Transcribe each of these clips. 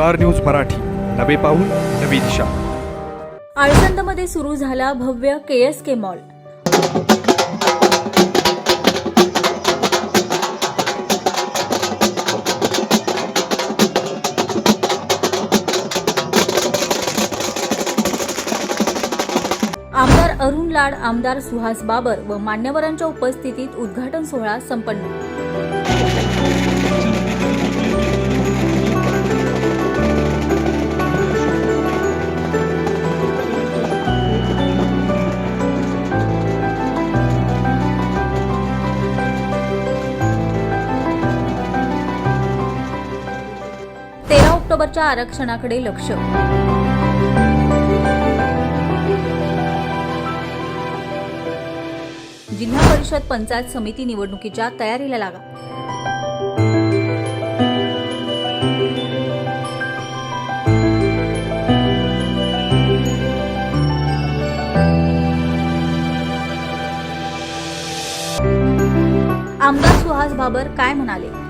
Star news Marathi. नवे पाऊल नवी दिशा. आळसंदमध्ये सुरू झाला भव्य केएसके मॉल. आमदार अरुण लाड आमदार सुहास बाबर व मान्यवरांच्या उपस्थितीत उद्घाटन सोहळा संपन्न. ऑक्टोबरच्या आरक्षणाकडे लक्ष. जिल्हा परिषद पंचायत समिती निवडणुकीच्या तयारीला लागा. आमदार सुहास बाबर काय म्हणाले?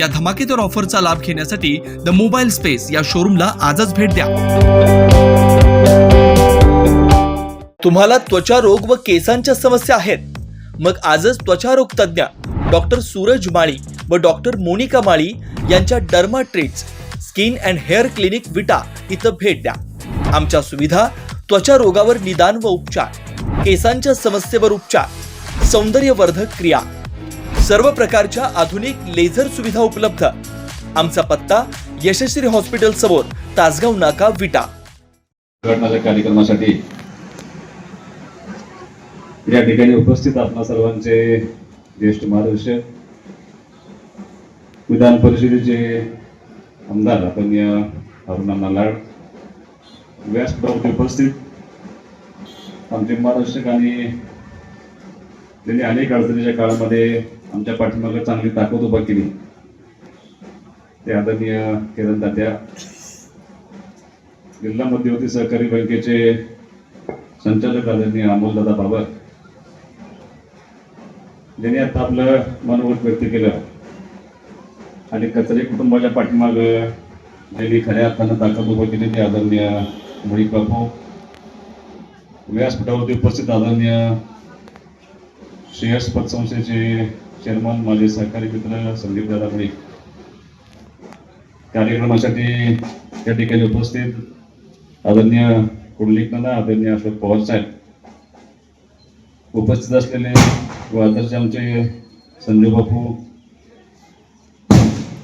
या धमाकेदार ऑफरचा लाभ घेण्यासाठी द मोबाईल स्पेस या शोरूमला आजच भेट द्या. तुम्हाला त्वचा रोग व केसांच्या समस्या आहेत. मग आजच त्वचा रोग तज्ज्ञ डॉक्टर सूरज माळी व डॉक्टर मोनिका माळी यांच्या derma treats skin and hair clinic Vita इथं भेट द्या. आमच्या सुविधा त्वचा रोगावर निदान व उपचार केसांच्या समस्येवर उपचार सौंदर्यवर्धक क्रिया सर्व प्रकारच्या आधुनिक लेझर सुविधा उपलब्ध. आमचा पत्ता यशस्वी हॉस्पिटल समोर तासगाव नाका विटा. उद्घाटनाच्या कार्यक्रमासाठी या ठिकाणी उपस्थित आपणा सर्वांचे ज्येष्ठ मार्गदर्शक विधान परिषदेचे आमदार आपण अरुणांना लाड व्यासपीठावरती उपस्थित आमचे मार्गदर्शक आणि त्यांनी अनेक अडचणीच्या काळामध्ये आमच्या पाठीमागे चांगली ताकद उभा केली. ते आदरणीय किरण तात्या जिल्हा मध्यवर्ती सहकारी बँकेचे संचालक आदरणीय अमोलदादा बाबर ज्यांनी आता आपलं मनोगत व्यक्त केलं. आणि कचरे कुटुंबाच्या पाठीमाग ज्यांनी खऱ्या अर्थानं ताकद उभं केली ते आदरणीय मुळी बापू व्यासपीठावरती उपस्थित आदरणीय श्रेयस पतसंस्थेचे चेअरमन माझे सहकारी मित्र संदीप दादा मुळी कार्यक्रमासाठी त्या ठिकाणी उपस्थित आदरणीय कुंडलिकनाना आदरणीय अशोक पवार साहेब. उपस्थित असलेले व आदर्श आमचे संजू बापू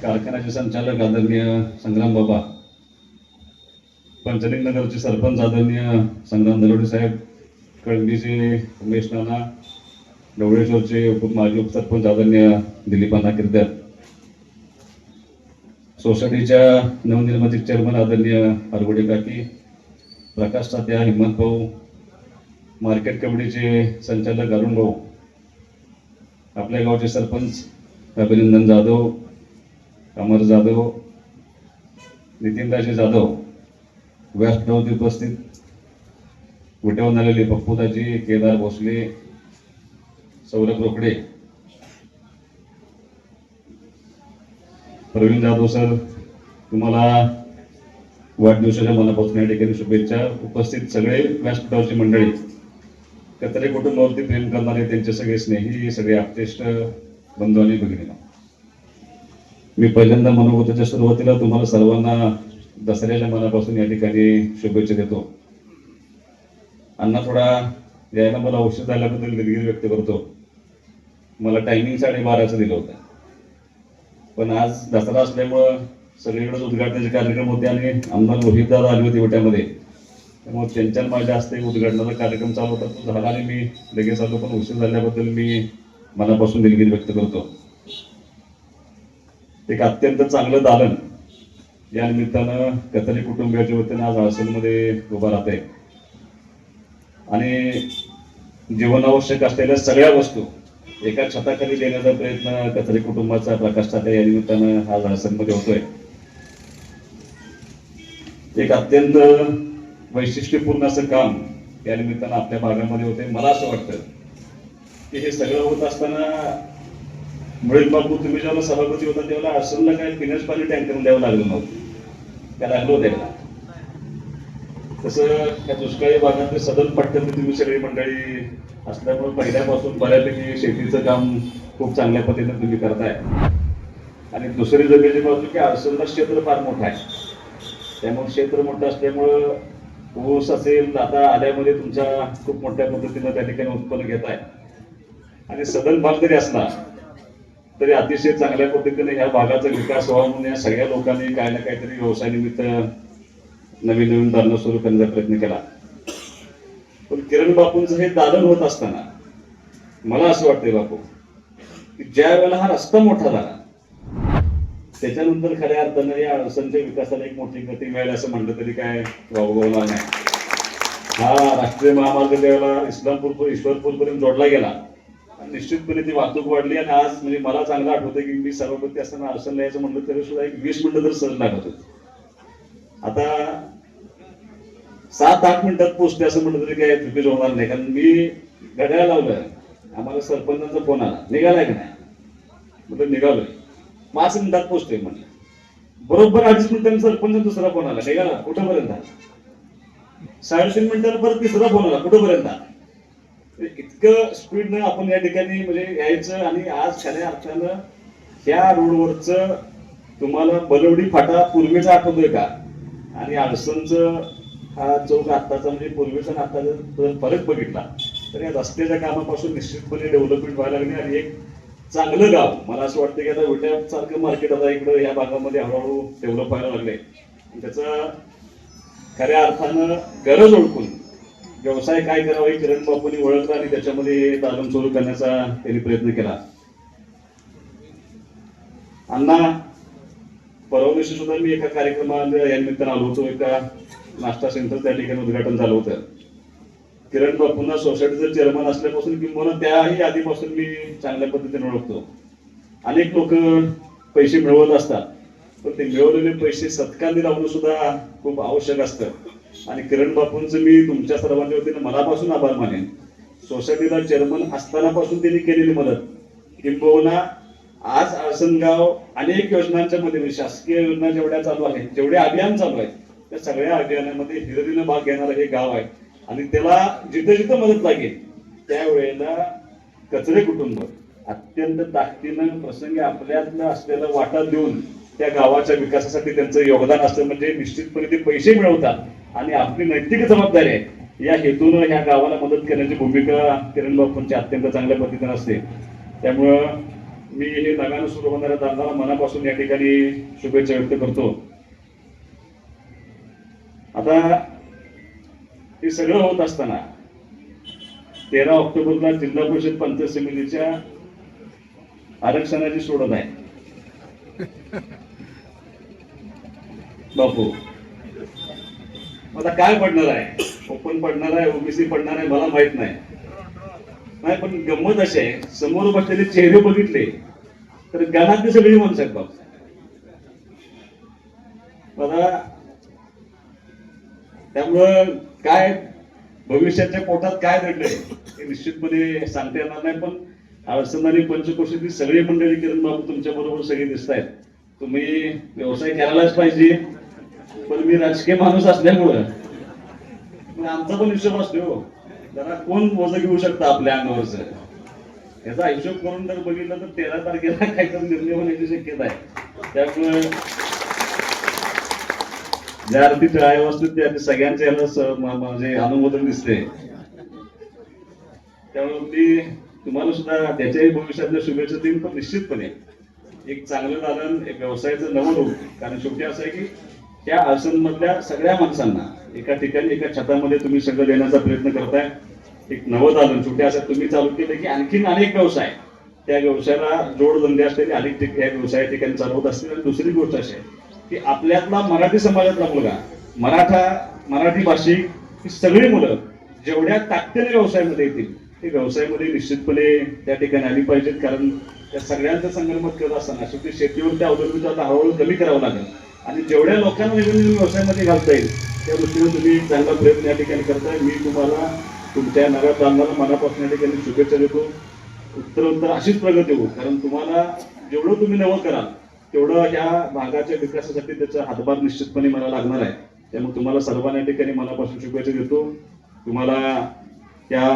कारखान्याचे संचालक आदरणीय संग्राम बाबा पंचलिंग नगरचे सरपंच आदरणीय संग्राम दरोडे साहेब कळंबीचे उमेश नाना डवळेश्वरचे उप माजी उपसरपंच आदरणीय दिलीपांना किर्दर. सोसायटीच्या नवनिर्मिती चेअरमन आदरणीय हरगोडे काकी प्रकाश तात्या हिम्मत भाऊ मार्केट कमिटीचे संचालक अरुण भाऊ आपल्या गावचे सरपंच अभिनंदन जाधव अमर जाधव नितीनराजे जाधव व्यासपीठावरती उपस्थित. विटेवून आलेले पप्पूदाजी केदार भोसले सौरभ रोकडे. प्रवीण जाधव सर तुम्हाला वाढदिवसाच्या मनापासून या ठिकाणी शुभेच्छा. उपस्थित सगळे व्यासपीठावरची मंडळी कत्रे कुटुंबावरती प्रेम करणारे त्यांचे सगळे स्नेही सगळे आपतेष्ट बंधू आणि भगिनी मी पहिल्यांदा मनोगताच्या सुरुवातीला तुम्हाला सर्वांना दसऱ्याच्या मनापासून या ठिकाणी शुभेच्छा देतो. अण्णा थोडा यायला मला औषध झाल्याबद्दल दिलगिरी व्यक्त करतो. मला टायमिंग साडेबाराचं दिलं होतं. पण आज दसरा असल्यामुळं सगळीकडेच उद्घाटनाचे कार्यक्रम होते आणि आमदार मोहितदार आले होते विट्यामध्ये. त्यामुळे त्यांच्या माझ्या हस्ते उद्घाटनाचा कार्यक्रम चालू होता. तो झाला आणि मी लगेच आलो. पण उशीर झाल्याबद्दल मी मनापासून दिलगिरी व्यक्त करतो. एक अत्यंत चांगलं दालन या निमित्तानं कथरी कुटुंबियाच्या वतीनं आज आळसनमध्ये उभा राहत आहे आणि जीवनावश्यक असलेल्या सगळ्या वस्तू एका छताखाली देण्याचा प्रयत्न कचरे कुटुंबाचा प्रकाश ठाकरे या निमित्तानं हा आळसनमध्ये होतोय. एक अत्यंत वैशिष्ट्यपूर्ण असं काम या निमित्तानं आपल्या भागामध्ये होते. मला असं वाटतं की हे सगळं होत असताना मुळील बापू तुम्ही जेव्हा सभापती होता तेव्हा आसनला काय पिण्याचं पाणी टँकर द्यावं लागलं नव्हतं. त्या लागलो त्याला तसं या दुष्काळी भागातले सदन पट्ट्यातली तुम्ही सगळी मंडळी असल्यामुळे पहिल्यापासून बऱ्यापैकी शेतीचं काम खूप चांगल्या पद्धतीने तुम्ही करताय. आणि दुसरी जमेची बाजू की आळसनला क्षेत्र फार मोठं आहे. त्यामुळे क्षेत्र मोठं असल्यामुळं ऊस असेल आता आल्यामध्ये तुमच्या खूप मोठ्या पद्धतीनं त्या ठिकाणी उत्पन्न घेत आहे. आणि सदन भाग जरी असला तरी अतिशय चांगल्या पद्धतीने ह्या भागाचा विकास व्हावा म्हणून या सगळ्या लोकांनी काही ना काहीतरी व्यवसायानिमित्त नवीन नवीन धरणं सुरू करण्याचा प्रयत्न केला. पण किरण बापूंचं हे दालन होत असताना मला असं वाटतंय बापू की ज्या वेळेला हा रस्ता मोठा झाला त्याच्यानंतर खऱ्या अर्थानं या अडचणच्या विकासाला एक मोठी गती मिळेल असं म्हणलं तरी काय वावगवला नाही. हा राष्ट्रीय महामार्ग ज्यावेळेला इस्लामपूर ईश्वरपूरपर्यंत जोडला गेला आणि निश्चितपणे ती वाहतूक वाढली आणि आज म्हणजे मला चांगलं आठवतं की मी सर्वपती असताना अडचण यायचं म्हणलं तरी सुद्धा एक वीस मिनिटं तर सहज लागत होती. आता सात आठ मिनिटात पोचते असं म्हटलं तरी काय चुकीचं होणार नाही. कारण मी घड्याळ लावलं आम्हाला सरपंचांचा फोन आला. निघालाय का नाही? म्हटलं निघालोय. पाच मिनिटात पोचतोय म्हटलं. बरोबर अडीच मिनिटांनी सरपंच दुसरा फोन आला. निघाला. कुठंपर्यंत साडेतीन मिनिटांनी परत तिसरा फोन आला. कुठंपर्यंत म्हणजे इतकं स्पीडनं आपण या ठिकाणी म्हणजे यायचं आणि आज खऱ्या अर्थानं त्या रोडवरचं तुम्हाला बलवडी फाटा पूर्वीचा आठवतोय का? आणि अडचणचं हा जो आत्ताचा म्हणजे पूर्वीचा आणि आत्ताचा फरक बघितला तर या रस्त्याच्या कामापासून निश्चितपणे डेव्हलपमेंट व्हायला लागली आणि एक चांगलं गाव मला असं वाटतं की आता विट्या सारखं मार्केट आता इकडं या भागामध्ये हळूहळू डेव्हलप व्हायला लागले त्याचा खऱ्या अर्थानं गरज ओळखून व्यवसाय काय करावा हे किरण बापूंनी ओळखला आणि त्याच्यामध्ये तालम सुरू करण्याचा त्यांनी प्रयत्न केला. अण्णा परवा दिवशी सुद्धा मी एका कार्यक्रमाला या निमित्तानं आलो होतो एका नाश्ता सेंटर त्या ठिकाणी उद्घाटन झालं होतं. किरण बापूंना सोसायटीचं चेअरमन असल्यापासून किंवा त्याही आधीपासून मी चांगल्या पद्धतीने ओळखतो. अनेक लोक पैसे मिळवत असतात पण ते मिळवलेले पैसे सत्कांनी लावणं सुद्धा खूप आवश्यक असतं. आणि किरण बापूंचं मी तुमच्या सर्वांच्या वतीने मनापासून आभार मानेन. सोसायटीला चेअरमन असतानापासून त्यांनी केलेली मदत. किंबहुना आज आसनगाव अनेक योजनांच्या मध्ये शासकीय योजना जेवढ्या चालू आहेत जेवढे अभियान चालू आहेत त्या सगळ्या अभियानामध्ये हिरदीनं भाग घेणारं हे गाव आहे. आणि त्याला जिथं जिथं मदत लागेल त्यावेळेला कचरे कुटुंब अत्यंत ताकदीनं प्रसंगी आपल्यातलं असलेला वाटा देऊन त्या गावाच्या विकासासाठी त्यांचं योगदान असतं. म्हणजे निश्चितपणे ते पैसे मिळवतात. आणि आपली नैतिक जबाबदारी आहे. या हेतून ह्या गावाला मदत करण्याची भूमिका किरण बापूंची अत्यंत चांगल्या पद्धतीनं असते. त्यामुळं मी हे नव्यानं सुरू होणाऱ्या दादाला मनापासून या ठिकाणी शुभेच्छा व्यक्त करतो. आता हे सगळं होत असताना तेरा ऑक्टोबरला जिल्हा परिषद पंचायत समितीच्या आरक्षणाची सोडत आहे. बापू. आता काय पडणार आहे? ओपन पडणार आहे ओबीसी पडणार आहे मला माहीत नाही. नाही पण गंमत अशी आहे समोर बसलेले चेहरे बघितले तर गणातली सगळी माणसं आहेत बाप. मला त्यामुळं काय भविष्याच्या पोटात काय घडलंय हे निश्चितपणे सांगता येणार नाही पण अडचण आणि पंचकोशीतली सगळी मंडळी किरण बाबू तुमच्या बरोबर सगळे दिसत आहेत. तुम्ही व्यवसाय करायलाच पाहिजे पण मी राजकीय माणूस असल्यामुळं. आमचा पण हिशोब असतो हो. जरा कोण वजन घेऊ शकतं आपल्या अंगावरच? याचा हिशोब करून जर बघितलं तर तेरा तारखेला काहीतरी निर्णय होण्याची शक्यता आहे. त्यामुळे ज्या अर्थी टाळ्या वाजतात त्या अर्थी सगळ्यांच्या याला म्हणजे अनुमोदन दिसते. त्यामुळे मी तुम्हाला सुद्धा त्याच्याही भविष्यातल्या शुभेच्छा देईन पण निश्चितपणे एक चांगलं दालन एक व्यवसायाचं नवं रूप. कारण शेवटी असं आहे की त्या अडचणमधल्या सगळ्या माणसांना एका ठिकाणी एका छतामध्ये तुम्ही सगळं देण्याचा प्रयत्न करताय. एक नवं दालन. छोट्या असं तुम्ही चालू केलं की आणखीन अनेक व्यवसाय. त्या व्यवसायाला जोडधंदे असलेले अनेक ठिक- या व्यवसाय ठिकाणी चालवत असतील. आणि दुसरी गोष्ट अशी आहे की आपल्यातला मराठी समाजातला मुलगा मराठा मराठी भाषिक ही सगळी मुलं जेवढ्या ताकदीने व्यवसायामध्ये येतील ते व्यवसायामध्ये निश्चितपणे त्या ठिकाणी आली पाहिजेत. कारण त्या सगळ्यांचं संगणमत करत असताना शेवटी शेतीवर त्या अवलंबित आता हळूहळू कमी करावं लागेल. आणि जेवढ्या लोकांना नवीन नवीन व्यवसायामध्ये घालता येईल त्या दृष्टीने तुम्ही चांगला प्रयत्न या ठिकाणी करताय. मी तुम्हाला तुमच्या नव्या प्रांगाला मनापासून या ठिकाणी शुभेच्छा देतो. उत्तर उत्तर अशीच प्रगती होऊ कारण तुम्हाला जेवढं तुम्ही नवं कराल तेवढं ह्या भागाच्या विकासासाठी त्याचा हातभार निश्चितपणे मला लागणार आहे. त्यामुळे तुम्हाला सर्वांना ठिकाणी मनापासून शुभेच्छा देतो. तुम्हाला त्या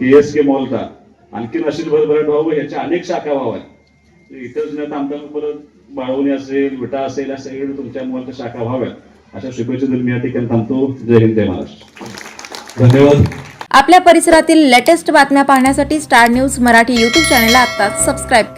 के एस के मॉलचा आणखीन अशीच भरभराट व्हावं याच्या अनेक शाखा व्हाव्यात. इतर जुन्या थांबता परत बाळवणी असेल विटा असेल या सगळीकडे तुमच्या मॉलच्या शाखा व्हाव्यात. अशा शुभेच्छा देऊन मी या ठिकाणी थांबतो. जय हिंद जय महाराष्ट्र. धन्यवाद. आपल्या परिसरातील लेटेस्ट बातम्या पाहण्यासाठी स्टार न्यूज मराठी यूट्यूब चॅनलला आता सबस्क्राईब करा.